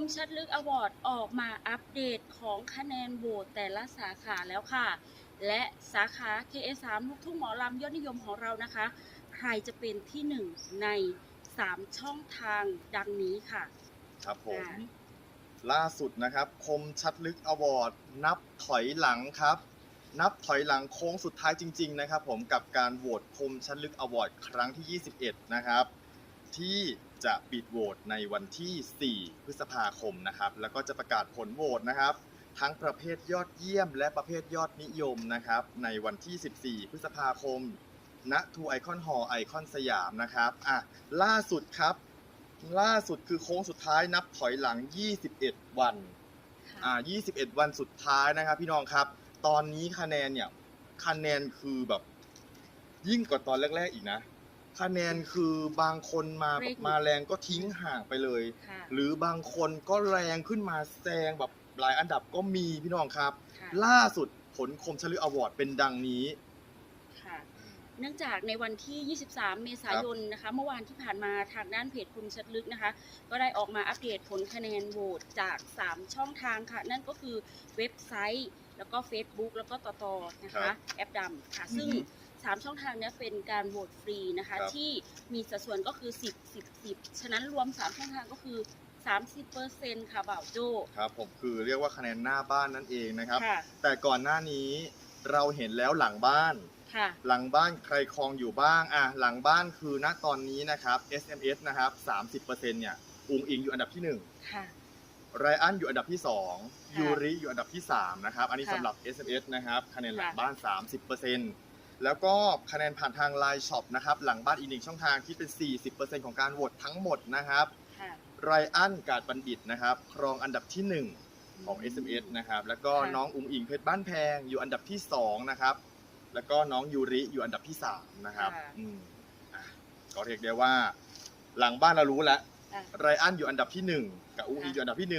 มชัดลึกอวอร์ดออกมาอัปเดตของคะแนนโหวตแต่ละสาขาแล้วค่ะ และสาขา KA3 ลูกทุ่งหมอลำยอดนิยมของเรานะคะ ใครจะเป็นที่หนึ่งใน 3 ช่องทางดังนี้ค่ะ ครับผมอ่าล่าสุดนะครับ คมชัดลึกอวอร์ดนับถอยหลังครับ นับถอยหลังโค้งสุดท้ายจริง ๆ นะครับ ผมกับการโหวตคมชัดลึกอวอร์ดครั้งที่ 21 นะครับ ที่ จะปิดโหวตในวันที่ 4 พฤษภาคมนะครับ แล้วก็จะประกาศผลโหวตนะครับ ทั้งประเภทยอดเยี่ยม และประเภทยอดนิยมนะครับ ในวันที่ 14 พฤษภาคม ณทูไอคอนฮอลไอคอนสยามนะครับอะล่าสุดครับ ล่าสุดคือโค้งสุดท้ายนับถอยหลัง 21 วันอ่า21 วันสุดท้ายนะครับ พี่น้องครับ ตอนนี้คะแนนเนี่ยคะแนนคือแบบยิ่งกว่าตอนแรกๆอีกนะ คะแนนคือบางคนมาเร่งมาแรงก็ทิ้งห่างไปเลย ค่ะ หรือบางคนก็แรงขึ้นมาแซงแบบหลายอันดับก็มีพี่น้องครับ ค่ะ ล่าสุดผลคมชลึกอวอร์ดเป็นดังนี้ ค่ะ เนื่องจากในวันที่ 23 เมษายนนะคะ เมื่อวานที่ผ่านมาทางด้านเพจคมชัดลึกนะคะ ก็ได้ออกมาอัปเดตผลคะแนนโหวตจาก 3 ช่องทางค่ะ นั่นก็คือเว็บไซต์ แล้วก็ Facebook แล้วก็ต่อต่อนะครัคะ บ แอปดำค่ะ ซึ่งอือฮึ 3ช่องทางเนี้ยเป็นการโหวตฟรีนะคะ ครับ ที่มีสัดส่วนก็คือ 10 10 10 ฉะนั้นรวม 3 ช่องทางก็คือ 30%ค่ะบ่าวโจครับผมคือเรียกว่าคะแนนหน้าบ้านนั่นเองนะครับ ค่ะแต่ก่อนหน้านี้เราเห็นแล้วหลังบ้าน ค่ะ หลังบ้านใครคลองอยู่บ้างอะหลังบ้านคือณตอนนี้นะครับ SMS นะครับ30%เนี่ยอุงอิงอยู่อันดับที่ ค่ะ 1 ไรอันอยู่อันดับที่2ค่ะยูริอยู่อันดับที่ 3 นะครับ อันนี้ค่ะสำหรับ SMS นะครับคะแนนหลังค่ะบ้าน 30% แล้วก็คะแนนผ่านทาง Line Shop นะครับ หลังบ้านอีกหนึ่งช่องทางที่เป็น 40%ของการโหวตทั้งหมดนะครับค่ะไรอันกาดบัณฑิตนะครับ ครองอันดับที่ 1 ของ SMS นะครับ แล้วก็ค่ะ น้องอุงอิงเพชรบ้านแพงอยู่อันดับที่ 2 นะครับ แล้วก็น้องยูริอยู่อันดับที่ 3 นะครับค่ะ อืมอะก็เรียกได้ว่า หลังบ้านเรารู้แล้วค่ะ ไรอันอยู่อันดับที่ 1 กับอุงอิงอยู่อันดับที่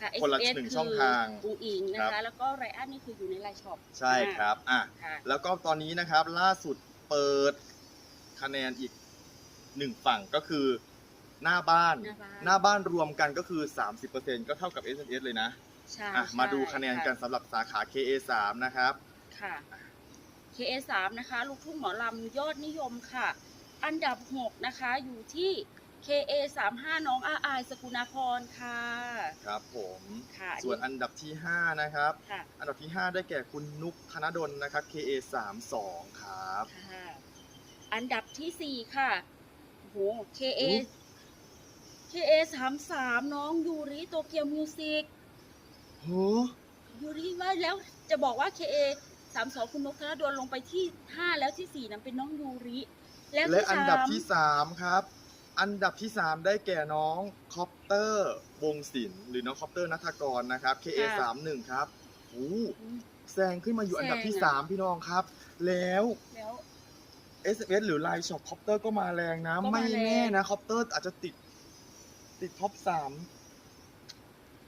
ค่ะคนละ SMS หนึ่งคืช่องทางอุงอิงนะครัคะ บ แล้วก็ไรอันนี่คืออยู่ในไลน์ช็อป1ใช่ครับอะค่ะ แล้วก็ตอนนี้นะครับล่าสุดเปิดคะแนนอีกหนึ่งฝั่งก็คือหน้าบ้านหน้าบ้านหน้าบ้านรวมกันก็คือ 30%ก็เท่ากับ SMS เลยนะใช่อะใช่มาดูคะแนนกันค่ะสำหรับสาขา KA3 นะครับ ค่ะ KA3 นะคะ ลูกทุ่งหมอลำยอดนิยมค่ะ อันดับ 6 นะคะ อยู่ที่ KA35 น้องอาอายสกุณาพรค่ะ ครับผมค่ะส่วนอันดับที่ 5 นะครับ ค่ะ อันดับที่ 5 ได้แก่คุณนุกธนดลนะครับ KA32 ครับค่ะอันดับทีสี่4 ค่ะโห KA อุ๊ย KA33 น้องยูริโตเกียวมิวสิกโหยูริว่าแล้วจะบอกว่า KA สามสองคุณนกธนดลลงไปที่ห้าแล้วที่สี่นั้นเป็นน้องยูริ แล้วและที่อันสาดับมที่ 3 ครับ อันดับที่ 3 ได้แก่น้องคอปเตอร์วงศิลป์หรือน้องคอปเตอร์นัทกรนะครับ KA31 ครับโอ้แซงขึ้นมาอยู่อันดับที่แซงอะ3พี่น้องครับ แล้ว แล้ว SMS หรือ Line Shop คอปเตอร์ก็มาแรงนะ ก็มาไม่แรง แน่นะคอปเตอร์อาจจะติด ติดท็อปสาม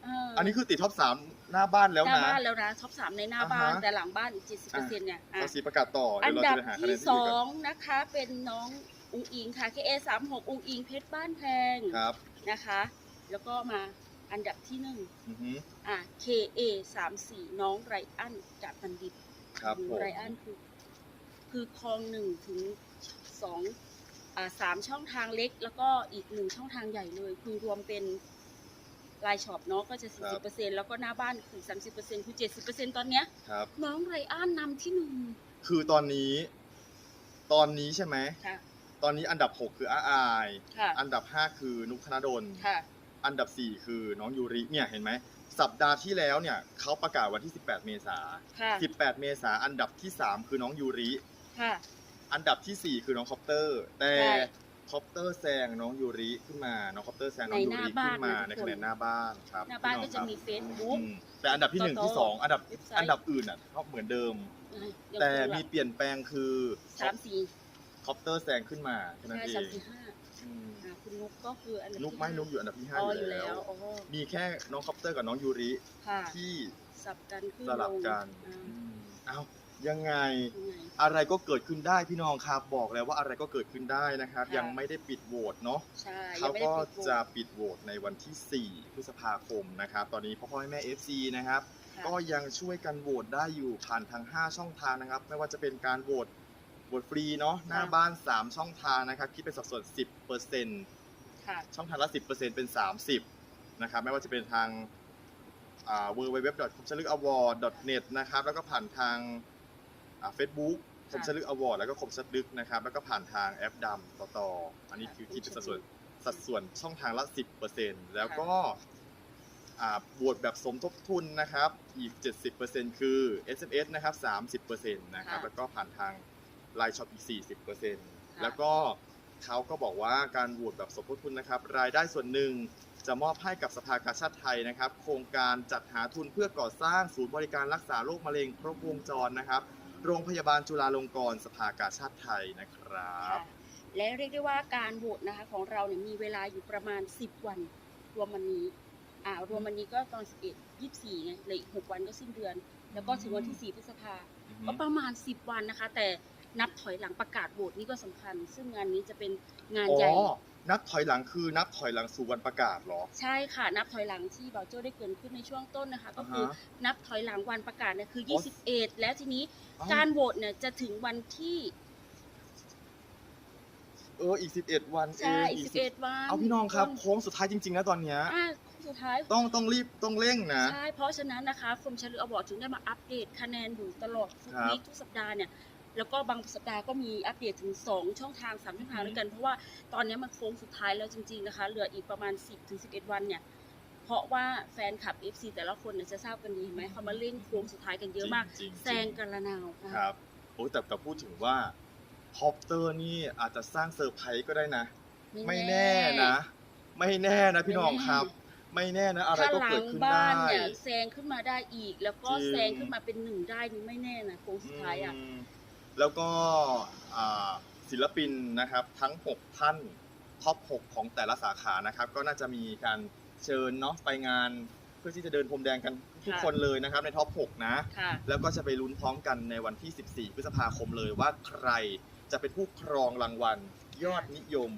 เอออันนี้คือติดท็อปสามหน้าบ้านแล้วหน้านะ บ้านแล้วนะท็อปสามในหน้าบ้านอ่าฮะ แต่หลังบ้านอีกเจ็ดสิบเปอร์เซ็นต์เนี่ยอะเราสีประกาศต่ออัเดี๋ยนวเราดับจะไปหาคะแนที่นสที่อกันงนะคะเป็นน้อง อุงอิงค่ะ KA สามหกอุงอิงเพชรบ้านแพงครับนะคะ แล้วก็มาอันดับที่หนึ่งอือฮึอะ KA สามสี่น้องไรอันจากบัณฑิตครับโอ้ผโหมไรอันคือ คือคลองหนึ่งถึงสองอ่าสามช่องทางเล็ก แล้วก็อีกหนึ่งช่องทางใหญ่เลย คือรวมเป็นรายช็อปเนาะก็จะสี่สิบเปอร์เซ็นแล้วก็หน้าบ้านคือสามสิบเปอร์เซ็นคือเจ็ดสิบเปอร์เซ็นตอนเนี้ย ครับ น้องไรอันนำที่หนึ่งคือตอนนี้ ตอนนี้ใช่ไหม ค่ะ ตอนนี้อันดับ 6 คืออาอาย ค่ะอันดับ 5 คือนุกธนดล ค่ะ อันดับ 4 คือน้องยูริเนี่ยเห็นไหมสัปดาห์ที่แล้วเนี่ยเขาประกาศวันที่ 18 เมษาค่ะ 18 เมษาอันดับที่ 3 คือน้องยูริ ค่ะ อันดับที่ 4 คือน้องคอปเตอร์ แต่ใช่คอปเตอร์แซงน้องยูริขึ้นมา น้องคอปเตอร์แซงน้องในยูหน้าริบ้าขึ้นนมานะในทุกคน คะแนนหน้าบ้านครับหน้าบ้านก็พี่จะองมีครับเฟซบุ๊ก อืมแต่อันดับที่หนึ่งต่อที่สองอันดับ เว็บไซต์ อันดับอื่นอะเขาเหมือนเดิมยังแต่คงหลัมีกเปลี่ยนแปลงคือ สามสี่ คอปเตอร์แซงขึ้นมาแค่นั้นใช่เอสามงสี่ห้าอืมอ่าคุณนุกก็คืออันดับนุกที่ไม่ห้านุกอยู่อันดับที่ห้าอ๋อออยู่ยู่แล้แล้ววอ๋อมีแค่น้องคอปเตอร์กับน้องยูริค่ะที่สับกันขึ้นสลับกันลงอ่าอืมเอ้ายังไง ยังไง อะไรก็เกิดขึ้นได้พี่น้องครับบอกแล้วว่าอะไรก็เกิดขึ้นได้นะครับ ค่ะ ยังไม่ได้ปิดโหวตเนาะใช่ยัเขางไม่ได้ก็ปิดโหวตจะปิดโหวตในวันที่ 4 พฤษภาคมนะครับ ตอนนี้พ่อพ่อแม่แม่ FC นะครับ ค่ะ ก็ยังช่วยกันโหวตได้อยู่ผ่านทาง 5 ช่องทางนะครับ ไม่ว่าจะเป็นการโหวต โหวตฟรีเนาะหน้าบ้าน 3 ช่องทางนะครับคิดเป็นสัดส่วน 10%ค่ะช่องทางละ 10%เป็น 30นะครับไม่ว่าจะเป็นทางอ่า w w w c o m c h a l y a w a r d n e t นะครับแล้วก็ผ่านทางเฟซบุ๊กคมชลึกอวอร์ดแล้วก็คมชัดลึกนะครับแล้วก็ผ่านทางแอปดำต่อต่ออันนี้คือคิดเป็นสัดส่วนสัดส่วนช่องทางละ 10%แล้วก็อ่าบวชแบบสมทบทุนนะครับ อีก 70%คือ SMS นะครับ 30%นะครับค่ะแล้วก็ผ่านทาง Line Shop อีก 40%แล้วก็เขาก็บอกว่าการโหวตแบบสมทบทุนนะครับ รายได้ส่วนหนึ่งจะมอบให้กับสภากาชาติไทยนะครับ โครงการจัดหาทุนเพื่อก่อสร้างศูนย์บริการรักษาโรคมะเร็งครบวงจรนะครับ โรงพยาบาลจุฬาลงกรณ์สภากาชาติไทยนะครับค่ะและเรียกได้ว่าการโหวตนะคะของเราเนี่ยมีเวลาอยู่ประมาณ 10 วันรวมวันนี้อ่ารวมวันนี้ก็ตอน 11 24ไงเหลยหกวันก็สิ้นเดือน แล้วก็ถึงวันที่ 4 พฤษภาก็ประมาณ 10 วันนะคะ แต่ นับถอยหลังประกาศโหวตนี่ก็สำคัญ ซึ่งงานนี้จะเป็นงานอ๋อ ใหญ่ นับถอยหลังคือนับถอยหลังสู่วันประกาศเหรอ ใช่ค่ะ นับถอยหลังที่เบาโจ้ได้เกรินขึ้นในช่วงต้นนะคะ ก็คืออ่าฮะนับถอยหลังวันประกาศเนี่ยคืออ๋อ21 แล้วทีนี้เอ้การโหวตเนี่ยจะถึงวันที่เอออีก 11 วันเอใช่งอีกอีกสิบ11วันเอาพี่น้องครับต้โค้งสุดท้ายจริงๆนะตอนเนี้ยอ่าสุดท้าย ต้องต้องรีบต้องเร่งนะ ใช่ เพราะฉะนั้นนะคะคมชลืออวอร์ดถึงได้มาอัปเดตคะแนนอยู่ตลอดทุกครับ วีคทุกสัปดาห์เนี่ย แล้วก็บางสัปดาห์ก็มีอัปเดตถึง 2 ช่องทาง 3 ช่องทางอือฮึด้วยกัน เพราะว่าตอนนี้มันโค้งสุดท้ายแล้วจริงๆนะคะ เหลืออีกประมาณ 10ถึง11 วันเนี่ยเพราะว่าแฟนคลับ FC แต่ละคนเนี่ยจะทราบกันดีเห็นไหมเขามาเล่นโค้งสุดท้ายกันเยอะมากจริงๆ แซงกันละนาวนะคคะรับโอ้แต่แต่พูดถึงว่าฮอปเตอร์นี่อาจจะสร้างเซอร์ไพรส์ก็ได้นะ ไม่แน่นะ ไม่แน่นะพี่น้องครับ ไม่แน่นะ อะไรถ้าก็หลัเกิงดขึ้นบ้าได้ นเนี่ยแซงขึ้นมาได้อีก แล้วก็จริง แซงขึ้นมาเป็นหนึ่งได้นี่ไม่แน่นะโค้งสุดท้ายอะอืม แล้วก็อ่าศิลปินนะครับทั้ง 6 ท่านท็อป 6 ของแต่ละสาขานะครับ ก็น่าจะมีการเชิญเนาะไปงานเพื่อที่จะเดินพรมแดงกันทุกค่ะคนเลยนะครับในท็อป 6 นะ ค่ะ แล้วก็จะไปลุ้นพร้อมกันในวันที่ 14 พฤษภาคมเลยว่าใครจะเป็นผู้ครองรางวัลยอดนิยม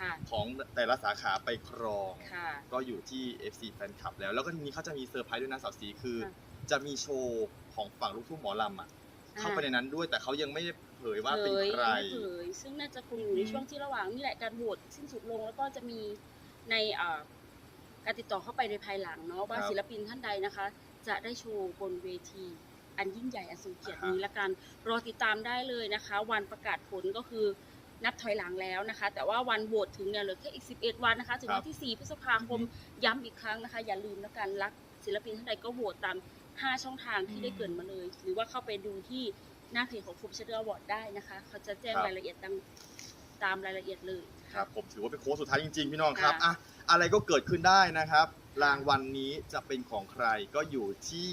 ค่ะ ของแต่ละสาขาไปครอง ค่ะ ก็อยู่ที่ FC แฟนคลับแล้ว แล้วก็ทีนี้เขาจะมีเซอร์ไพรส์ด้วยนะสาวสีคือ ค่ะ จะมีโชว์ของฝั่งลูกทุ่งหมอลำอะ เข้าไปในนั้นด้วย แต่เขายังไม่ได้เผยว่าเป็นเผยใครไม่เผยซึ่งน่าจะคงอยู่ในอืมช่วงที่ระหว่างนี่แหละการโหวตสิ้นสุดลงแล้วก็จะมีในเอ่อการติดต่อเข้าไปในภายหลังเนาะว่าศิลปินท่านใดนะคะ จะได้โชว์บนเวที อันยิ่งใหญ่อันสูงเกียรตินี้ละกันรอติดตามได้เลยนะคะ วันประกาศผลก็คือนับถอยหลังแล้วนะคะ แต่ว่าวันโหวตถึงเนี่ยเหลือแค่อีก 11 วันนะคะถึงวันที่ 4 พฤษภาคม ย้ำอีกครั้งนะคะ อย่าลืมแล้วกันรักศิลปินท่านใดก็โหวตตาม 5 ช่องทางที่ได้เกรินมาเลย หรือว่าเข้าไปดูที่หน้าเพจของฟูมเชอร์วอร์ดได้นะคะ เขาจะแจ้งครับ รายละเอียดตามตามรายละเอียดเลยครับผมถือว่าเป็นโค้งสุดท้ายจริงๆ พี่น้องครับค่ะอะอะไรก็เกิดขึ้นได้นะครับ รางวัลนนี้จะเป็นของใครก็อยู่ที่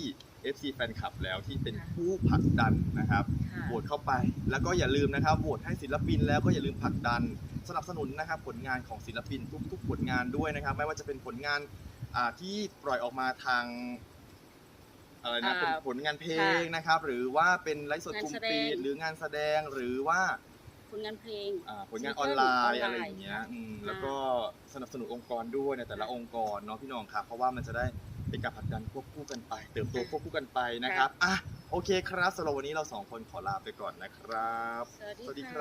FC แฟนคลับแล้วที่เป็นผู้ผลักดันนะครับ ค่ะ โหวตเข้าไปแล้วก็อย่าลืมนะครับโหวตให้ศิลปินแล้วก็อย่าลืมผลักดันสนับสนุนนะครับผลงานของศิลปินทุกๆผลงานด้วยนะครับ ไม่ว่าจะเป็นผลงานอ่าที่ปล่อยออกมาทาง อะไรนะอ่าเป็นผลงานเพลงค่ะนะครับ หรือว่าเป็นไลฟ์สดงานกลุ่มแสดงปิดหรืองานแสดงหรือว่าผลงานเพลงอ่าผลงานซิองอนเกิลไลออนน์ไลน์อะไรอย่างเงี้ยอืมค่ะแล้วก็สนับสนุนองค์กรด้วยในแต่ละองค์กรเนาะพี่น้องครับเพราะว่ามันจะได้เป็นการผลักดันควบคู่กันไป เติบโตควบคู่กันไปนะครับอะโอเคครับสำหรับวันนี้เราสองคนขอลาไปก่อนนะครับ สวัสดีสวัสดีคค่ะรับ